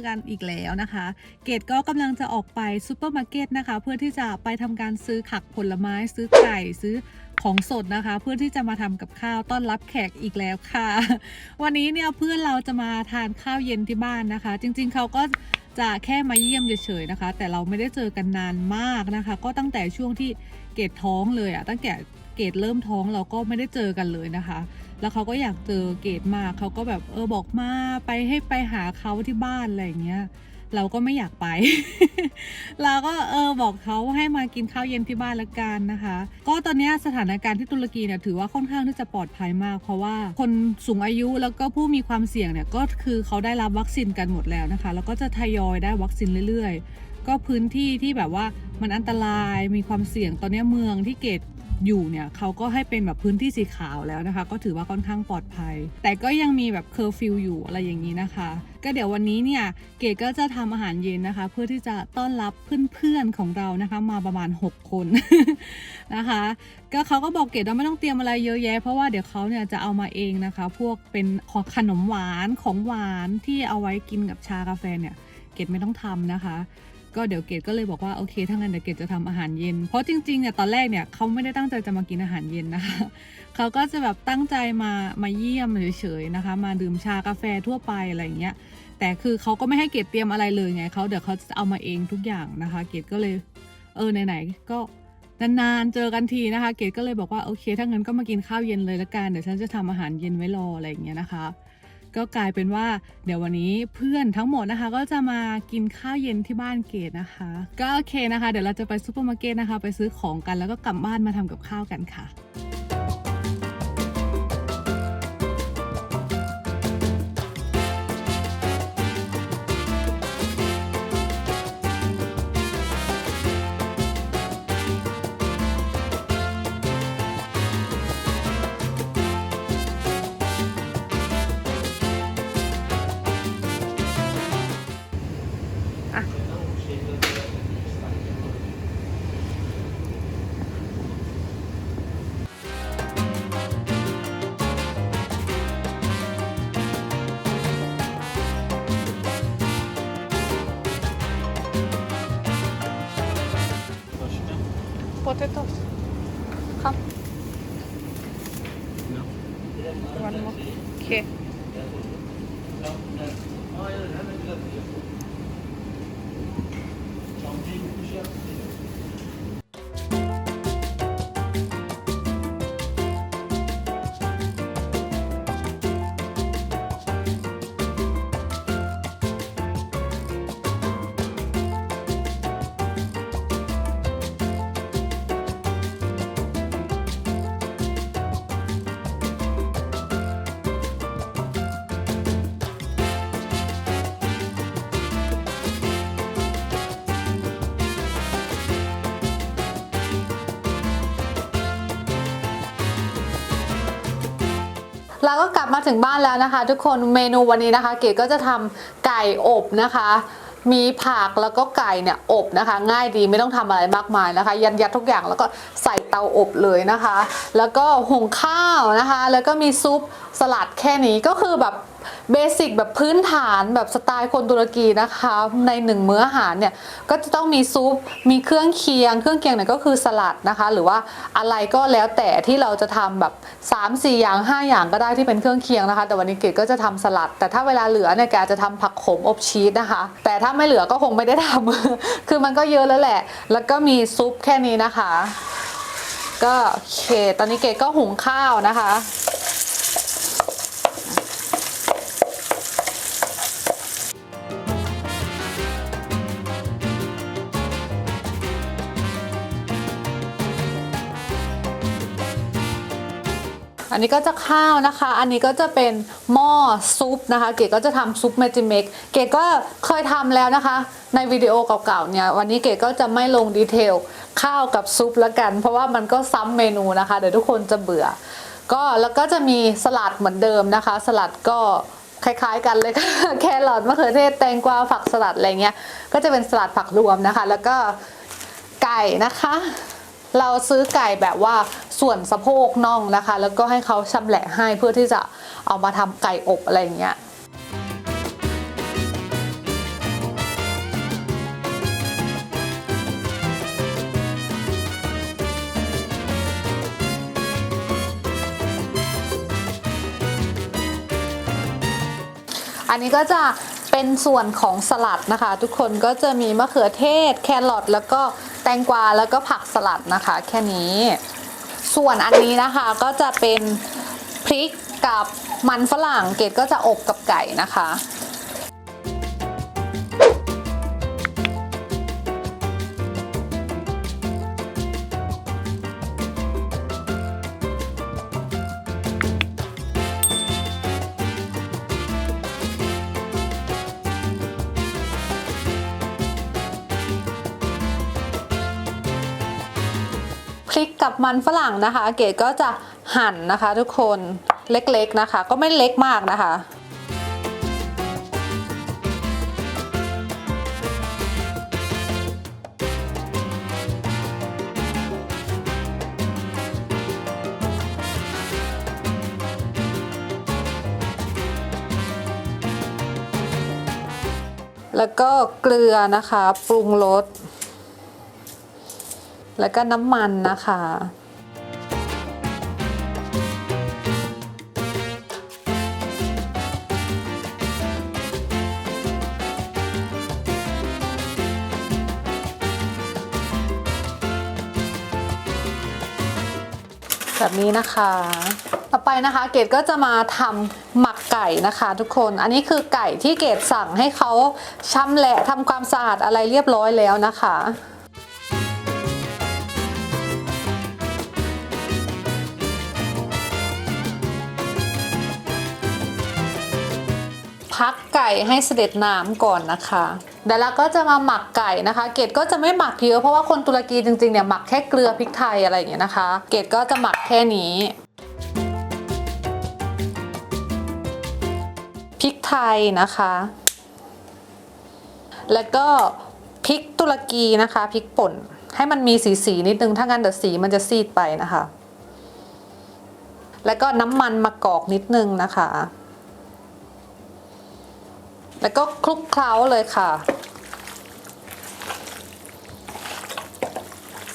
อกันอีกแล้วนะคะ เกดก็กำลังจะออกไปซูเปอร์มาร์เก็ตนะคะ เพื่อที่จะไปทำการซื้อผักผลไม้ซื้อไก่ซื้อของสดนะคะ เพื่อที่จะมาทำกับข้าวต้อนรับแขกอีกแล้วค่ะ วันนี้เนี่ยเพื่อนเราจะมาทานข้าวเย็นที่บ้านนะคะ จริง ๆเขาก็จะแค่มาเยี่ยมเฉยๆนะคะ แต่เราไม่ได้เจอกันนานมากนะคะ ก็ตั้งแต่ช่วงที่เกดท้องเลยอะตั้งแต่เกดเริ่มท้องเราก็ไม่ได้เจอกันเลยนะคะ แล้วเขาก็อยากเจอเกดมากเขาก็แบบเออบอกมาไปให้ไปหาเขาที่บ้านอะไรอย่างเงี้ยเราก็ไม่อยากไป เราก็เออบอกเขาให้มากินข้าวเย็นที่บ้านละกันนะคะ ก็ตอนนี้สถานการณ์ที่ตุรกีเนี่ยถือว่าค่อนข้างที่จะปลอดภัยมาก เพราะว่าคนสูงอายุแล้วก็ผู้มีความเสี่ยงเนี่ยก็คือเขาได้รับวัคซีนกันหมดแล้วนะคะ แล้วก็จะทยอยได้วัคซีนเรื่อย ๆ ก็พื้นที่ที่แบบว่ามันอันตรายมีความเสี่ยงตอนนี้เมืองที่เกต อยู่เนี่ยเขาก็ให้เป็นแบบพื้นที่สีขาวแล้วนะคะ ก็ถือว่าค่อนข้างปลอดภัย แต่ก็ยังมีแบบเคอร์ฟิวอยู่อะไรอย่างนี้นะคะ ก็เดี๋ยววันนี้เนี่ยเกดก็จะทำอาหารเย็นนะคะ เพื่อที่จะต้อนรับเพื่อนๆของเรานะคะ มาประมาณ 6 คนนะคะ ก็เขาก็บอกเกดว่าไม่ต้องเตรียมอะไรเยอะแยะเพราะว่าเดี๋ยวเขาเนี่ยจะเอามาเองนะคะ พวกเป็นของขนมหวานของหวานที่เอาไว้กินกับชากาแฟเนี่ยเกดไม่ต้องทำนะคะ ก็เดี๋ยวเกดก็เลยบอกว่าโอเคถ้างั้นเดี๋ยวเกดจะทำอาหารเย็น เพราะจริงๆเนี่ยตอนแรกเนี่ยเขาไม่ได้ตั้งใจจะมากินอาหารเย็นนะคะเขาก็จะแบบตั้งใจมามาเยี่ยมเฉยๆนะคะ มาดื่มชากาแฟทั่วไปอะไรอย่างเงี้ยแต่คือเขาก็ไม่ให้เกดเตรียมอะไรเลยไงเขาเดี๋ยวเขาจะเอามาเองทุกอย่างนะคะ เกดก็เลยเออไหนๆก็นานๆเจอกันทีนะคะ เกดก็เลยบอกว่าโอเคถ้างั้นก็มากินข้าวเย็นเลยละกันเดี๋ยวฉันจะทำอาหารเย็นไว้รออะไรอย่างเงี้ยนะคะ ก็กลายเป็นว่าเดี๋ยววันนี้เพื่อนทั้งหมดนะคะ ก็จะมากินข้าวเย็นที่บ้านเกดนะคะ ก็โอเคนะคะ เดี๋ยวเราจะไปซูเปอร์มาร์เก็ตนะคะ ไปซื้อของกันแล้วก็กลับบ้านมาทำกับข้าวกันค่ะ potatoes ค เราก็กลับมาถึงบ้านแล้วนะคะ ทุกคนเมนูวันนี้นะคะ เก๋ก็จะทำไก่อบนะคะ มีผักแล้วก็ไก่เนี่ยอบนะคะ ง่ายดีไม่ต้องทำอะไรมากมายนะคะ ยัดยัดทุกอย่างแล้วก็ใส่เตาอบเลยนะคะ แล้วก็หุงข้าวนะคะ แล้วก็มีซุปสลัดแค่นี้ก็คือแบบ เบสิกแบบพื้นฐานแบบสไตล์คนตุรกีนะคะ ในหนึ่งมื้ออาหารเนี่ยก็จะต้องมีซุปมีเครื่องเคียง เครื่องเคียงเนี่ยก็คือสลัดนะคะ หรือว่าอะไรก็แล้วแต่ที่เราจะทำแบบ 3 4 อย่าง 5 อย่างก็ได้ที่เป็นเครื่องเคียงนะคะ แต่วันนี้เกดก็จะทำสลัด แต่ถ้าเวลาเหลือเนี่ยแกจะทำผักขมอบชีสนะคะ แต่ถ้าไม่เหลือก็คงไม่ได้ทำคือมันก็เยอะแล้วแหละ แล้วก็มีซุปแค่นี้นะคะ ก็โอเค ตอนนี้เกดก็หุงข้าวนะคะ อันนี้ก็จะข้าวนะคะ อันนี้ก็จะเป็นหม้อซุปนะคะ เก๋ก็จะทำซุปเมจิเมกเก๋ก็เคยทำแล้วนะคะ ในวิดีโอเก่าๆเนี่ย วันนี้เก๋ก็จะไม่ลงดีเทลข้าวกับซุปละกัน เพราะว่ามันก็ซ้ำเมนูนะคะ เดี๋ยวทุกคนจะเบื่อ ก็แล้วก็จะมีสลัดเหมือนเดิมนะคะ สลัดก็คล้ายๆกันเลยค่ะแครอทมะเขือเทศแตงกวาผักสลัดอะไรเงี้ย ก็จะเป็นสลัดผักรวมนะคะ แล้วก็ไก่นะคะ เราซื้อไก่แบบว่าส่วนสะโพกน่องนะคะ แล้วก็ให้เขาชำแหละให้เพื่อที่จะเอามาทำไก่อบอะไรอย่างเงี้ยอันนี้ก็จะเป็นส่วนของสลัดนะคะ ทุกคนก็จะมีมะเขือเทศ แครอทแล้วก็ ตงกวาแล้วก็ผักสลัดนะคะ แค่นี้ ส่วนอันนี้นะคะก็จะเป็นพริกกับมันฝรั่งเกดก็จะอบกับไก่นะคะ ริกกับมันฝรั่งนะคะ เกดก็จะหั่นนะคะ ทุกคนเล็กๆนะคะ ก็ไม่เล็กมากนะคะแล้วก็เกลือนะคะ ปรุงรส แล้วก็น้ำมันนะคะ แบบนี้นะคะต่อไปนะคะเกดก็จะมาทำหมักไก่นะคะ ทุกคนอันนี้คือไก่ที่เกดสั่งให้เขาชำแหละทำความสะอาดอะไรเรียบร้อยแล้วนะคะ พักไก่ให้เสด็จน้ำก่อนนะคะเดี๋ยวเราก็จะมาหมักไก่นะคะ เกดก็จะไม่หมักเยอะเพราะว่าคนตุรกีจริงๆเนี่ยหมักแค่เกลือพริกไทยอะไรอย่างเงี้ยนะคะ เกดก็จะหมักแค่นี้พริกไทยนะคะ แล้วก็พริกตุรกีนะคะพริกป่นให้มันมีสีสีนิดนึงถ้างั้นเดี๋ยวสีมันจะซีดไปนะคะ แล้วก็น้ำมันมะกอกนิดนึงนะคะ แล้วก็คลุกเคล้าเลยค่ะ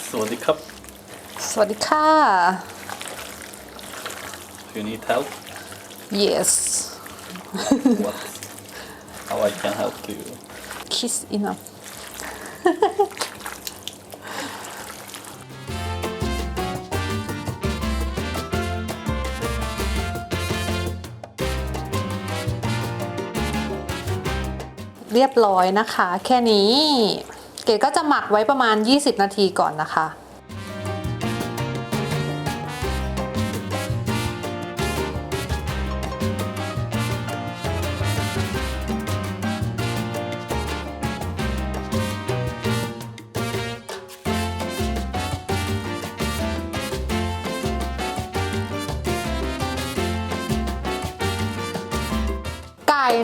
Sawadee cup. สวัสดีค่ะ If you need help, yes what? How I can help you? kiss enough เรียบร้อยนะคะ แค่นี้ เกดก็จะหมักไว้ประมาณ 20 นาทีก่อนนะคะ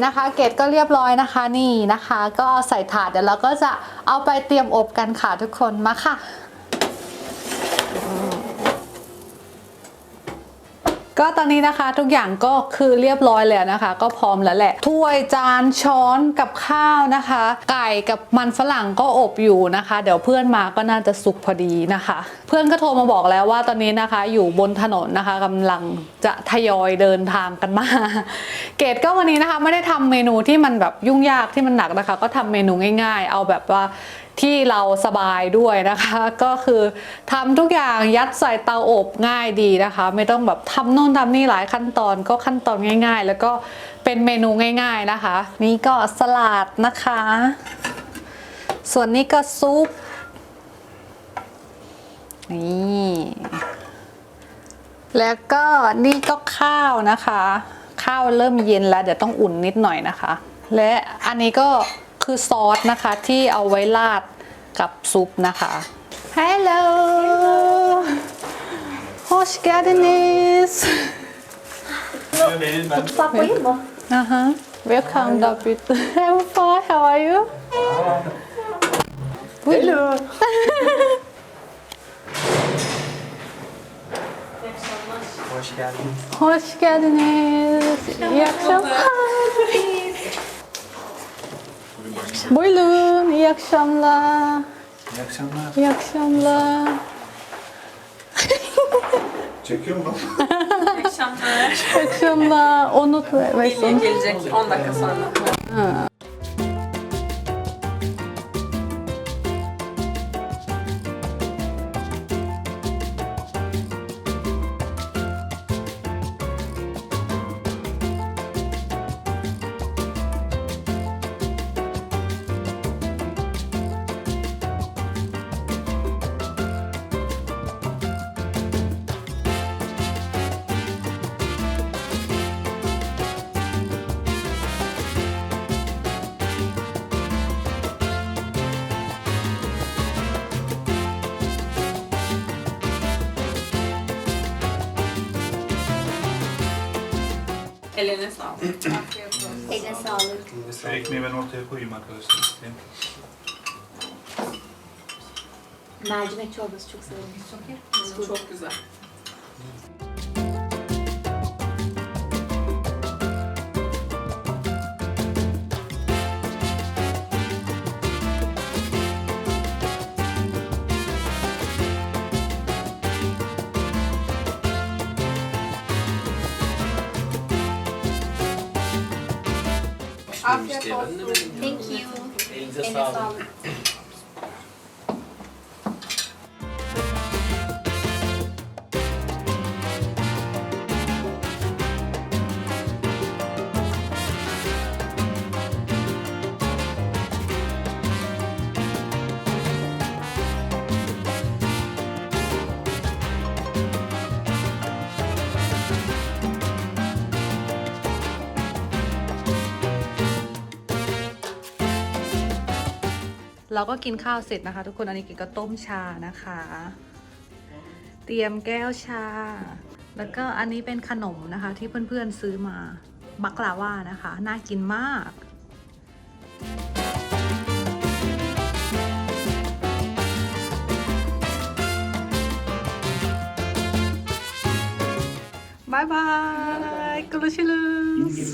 นะคะ เกตก็เรียบร้อยนะคะนี่นะคะ ก็เอาใส่ถาดเดี๋ยวเราก็จะเอาไปเตรียมอบกันค่ะทุกคนมาค่ะ ก็ตอนนี้นะคะทุกอย่างก็คือเรียบร้อยแล้วนะคะ ก็พร้อมแล้วแหละ ถ้วยจานช้อนกับข้าวนะคะ ไก่กับมันฝรั่งก็อบอยู่นะคะ เดี๋ยวเพื่อนมาก็น่าจะสุกพอดีนะคะ เพื่อนก็โทรมาบอกแล้วว่าตอนนี้นะคะ อยู่บนถนนนะคะกำลังจะทยอยเดินทางกันมา เกดก็วันนี้นะคะ ไม่ได้ทำเมนูที่มันแบบยุ่งยากที่มันหนักนะคะ ก็ทำเมนูง่าย ๆ เอาแบบว่า ที่เราสบายด้วยนะคะ ก็คือทำทุกอย่างยัดใส่เตาอบง่ายดีนะคะ ไม่ต้องแบบทำโน่นทำนี่หลายขั้นตอนก็ขั้นตอนง่าย ๆ แล้วก็เป็นเมนูง่าย ๆนะคะ นี่ก็สลัดนะคะ ส่วนนี้ก็ซุปนี่แล้วก็นี่ก็ข้าวนะคะ ข้าวเริ่มเย็นแล้วเดี๋ยวต้องอุ่นนิดหน่อยนะคะ และอันนี้ก็ คือซอสนะคะที่เอาไว้ราดกับซุปนะคะ Hello Hoş geldiniz Mutfak koyayım mı? Aha. Welcome David I'm fine how are you Hello. Hoş geldiniz. Hoş geldiniz İyi akşamlar Buyurun iyi akşamlar İyi akşamlar. İyi akşamlar Çekiyor mu? Akşam Akşamlar onu Bilye gelecek 10 dakika sonra. Eline sağlık. Eline sağlık. Şu ekmeği ben ortaya koyayım arkadaşlar isteyin. Mercimek çorbası çok severim. Çok güzel. Thank you. เราก็กินข้าวเสร็จนะคะ ทุกคนอันนี้กินก็ต้มชานะคะ เตรียมแก้วชา แล้วก็อันนี้เป็นขนมนะคะ ที่เพื่อนๆซื้อมาบักลาว่านะคะ น่ากินมากบายบายกุลชิลุส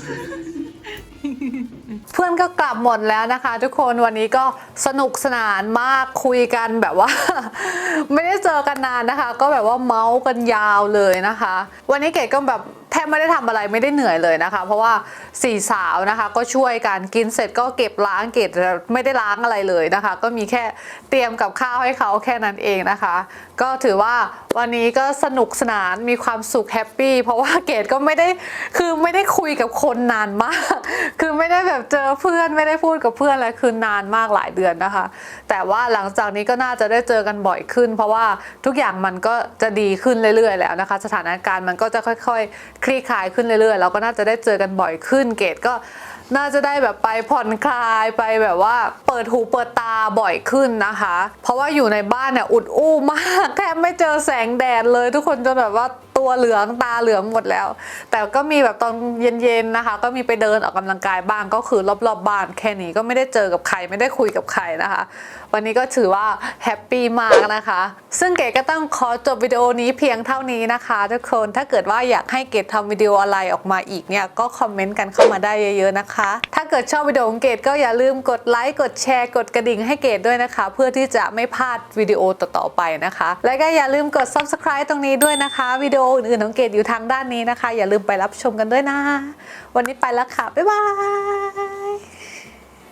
เพื่อนก็กลับหมดแล้วนะคะ ทุกคนวันนี้ก็สนุกสนานมากคุยกันแบบว่า ไม่ได้เจอกันนานนะคะ ก็แบบว่าเมาส์กันยาวเลยนะคะ วันนี้เกดก็แบบแทบไม่ได้ทำอะไรไม่ได้เหนื่อยเลยนะคะ เพราะว่าสี่สาวนะคะ ก็ช่วยกันกินเสร็จก็เก็บล้างเกดไม่ได้ล้างอะไรเลยนะคะ ก็มีแค่เตรียมกับข้าวให้เขาแค่นั้นเองนะคะ ก็ถือว่าวันนี้ก็สนุกสนานมีความสุขแฮปปี้เพราะว่าเกดก็ไม่ได้คือไม่ได้คุยกับคนนานมาก คือไม่ได้แบบเจอเพื่อนไม่ได้พูดกับเพื่อนอะไรคือนานมากหลายเดือนนะคะ แต่ว่าหลังจากนี้ก็น่าจะได้เจอกันบ่อยขึ้น เพราะว่าทุกอย่างมันก็จะดีขึ้นเรื่อยๆ แล้วนะคะ สถานการณ์มันก็จะค่อยๆ คลี่คลายขึ้นเรื่อยๆเราก็น่าจะได้เจอกันบ่อยขึ้น เกดก็ น่าจะได้แบบไปผ่อนคลายไปแบบว่า เปิดหูเปิดตาบ่อยขึ้นนะคะ เพราะว่าอยู่ในบ้านเนี่ยอุดอู้มากแทบไม่เจอแสงแดดเลยทุกคนจนแบบว่า ตัวเหลืองตาเหลืองหมดแล้ว แต่ก็มีแบบตอนเย็นๆนะคะ ก็มีไปเดินออกกำลังกายบ้างก็คือรอบๆบ้านแค่นี้ก็ไม่ได้เจอกับใครไม่ได้คุยกับใครนะคะ วันนี้ก็ถือว่าแฮปปี้มากนะคะ ซึ่งเกดก็ต้องขอจบวิดีโอนี้เพียงเท่านี้นะคะทุกคนถ้าเกิดว่าอยากให้เกดทำวิดีโออะไรออกมาอีกเนี่ยก็คอมเมนต์กันเข้ามาได้เยอะๆนะคะ ถ้าเกิดชอบวิดีโอของเกดก็อย่าลืมกดไลค์กดแชร์กดกระดิ่งให้เกดด้วยนะคะ เพื่อที่จะไม่พลาดวิดีโอต่อๆไปนะคะ และก็อย่าลืมกด subscribe ตรงนี้ด้วยนะคะวิดีโออื่นๆของเกดอยู่ทางด้านนี้นะคะ อย่าลืมไปรับชมกันด้วยนะ วันนี้ไปแล้วค่ะ บ๊ายบาย